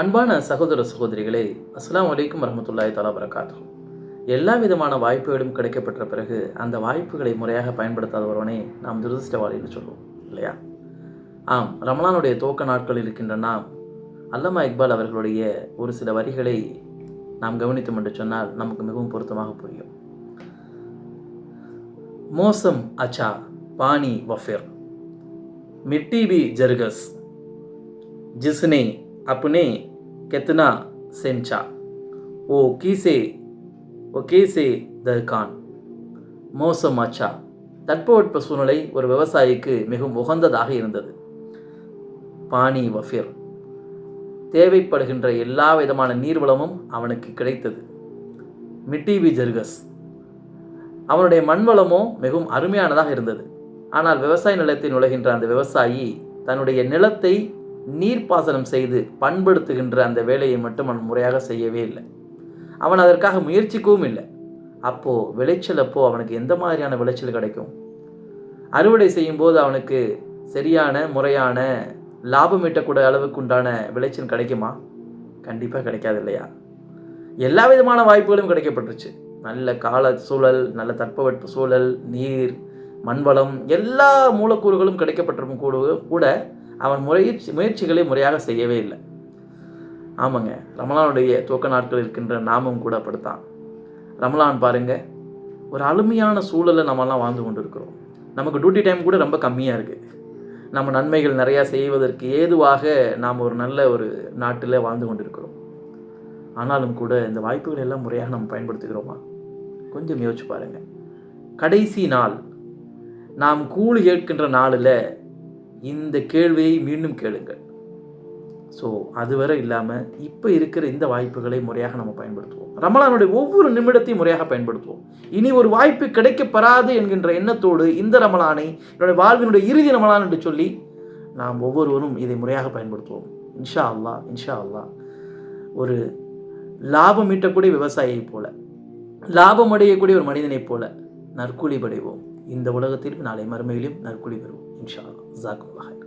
அன்பான சகோதர சகோதரிகளே அஸ்லாம் வலைக்கும் வரமத்துல்லாய் தலா வரகாத்தும் எல்லா விதமான வாய்ப்புகளும் கிடைக்கப்பட்ட பிறகு அந்த வாய்ப்புகளை முறையாக பயன்படுத்தாத ஒருவனே நாம் துரதிருஷ்டவாளி என்று சொல்லுவோம் இல்லையா? ஆம் ரமலானுடைய துவக்க நாட்கள் இருக்கின்றன. அல்லமா இக்பால் அவர்களுடைய ஒரு சில வரிகளை நாம் கவனித்தோம் என்று சொன்னால் நமக்கு மிகவும் பொருத்தமாக புரியும். மோசம் அச்சா பாணி வஃபிர். மிட்டி பி ஜர்கஸ் ஜிஸ்னே अपने कितना सेंचा वो कीसे वो கேசே தர்கான் மோசம் அச்சா தட்பவெட்ப சூழ்நிலை ஒரு விவசாயிக்கு மிகவும் உகந்ததாக இருந்தது பானி வஃபிர் தேவைப்படுகின்ற எல்லா விதமான நீர்வளமும் அவனுக்கு கிடைத்தது மிட்டிவி ஜர்கஸ் அவனுடைய மண்வளமோ மிகவும் அருமையானதாக இருந்தது ஆனால் விவசாய நிலத்தில் நுழைகின்ற அந்த விவசாயி தன்னுடைய நிலத்தை நீர்ப்பாசனம் செய்து பண்படுத்துகின்ற அந்த வேலையை மட்டும் அவன் முறையாக செய்யவே இல்லை. அவன் அதற்காக முயற்சிக்கவும் இல்லை. அப்போது விளைச்சல் அப்போது அவனுக்கு எந்த மாதிரியான விளைச்சல் கிடைக்கும்? அறுவடை செய்யும்போது அவனுக்கு சரியான முறையான லாபம் ஈட்டக்கூடிய அளவுக்கு உண்டான விளைச்சல் கிடைக்குமா? கண்டிப்பாக கிடைக்காது இல்லையா? எல்லா விதமான வாய்ப்புகளும் கிடைக்கப்பட்டுருச்சு. நல்ல கால சூழல் நல்ல தட்பவெட்ப சூழல் நீர் மண்வளம் எல்லா மூலக்கூறுகளும் கிடைக்கப்பட்டிருக்கும் கூட கூட அவன் முயற்சி முயற்சிகளை முறையாக செய்யவே இல்லை. ஆமாங்க ரமலானுடைய துவக்க நாட்கள் இருக்கின்ற நாமும் கூட அப்படித்தான். ரமலான் பாருங்க ஒரு அருமையான சூழலை நம்மலாம் வாழ்ந்து கொண்டு இருக்கிறோம் நமக்கு டியூட்டி டைம் கூட ரொம்ப கம்மியாக இருக்குது நம்ம நன்மைகள் நிறையா செய்வதற்கு ஏதுவாக நாம் ஒரு நல்ல ஒரு நாட்டில் வாழ்ந்து கொண்டிருக்கிறோம். ஆனாலும் கூட இந்த வாய்ப்புகள் எல்லாம் முறையாக நம்ம பயன்படுத்துகிறோமா? கொஞ்சம் யோசிச்சு பாருங்கள் கடைசி நாள் நாம் கூலி கேட்கின்ற நாளில் இந்த கேள்வியை மீண்டும் கேளுங்கள். ஸோ அதுவரை இல்லாமல் இப்போ இருக்கிற இந்த வாய்ப்புகளை முறையாக நம்ம பயன்படுத்துவோம். ரமலானுடைய ஒவ்வொரு நிமிடத்தையும் முறையாக பயன்படுத்துவோம். இனி ஒரு வாய்ப்பு கிடைக்கப்பெறாது என்கின்ற எண்ணத்தோடு இந்த ரமலானை என்னுடைய வாழ்வினுடைய இறுதி ரமலான் என்று சொல்லி நாம் ஒவ்வொருவரும் இதை முறையாக பயன்படுத்துவோம். இன்ஷா அல்லாஹ் இன்ஷா அல்லாஹ் ஒரு லாபம் ஈட்டக்கூடிய விவசாயியைப் போல லாபம் அடையக்கூடிய ஒரு மனிதனைப் போல நற்கூலி படைவோம். இந்த உலகத்திலும் நாளை மறுமையிலும் நற்கூலி பெறுவோம். ኢንሻአላህ ዛኩም ኸይር።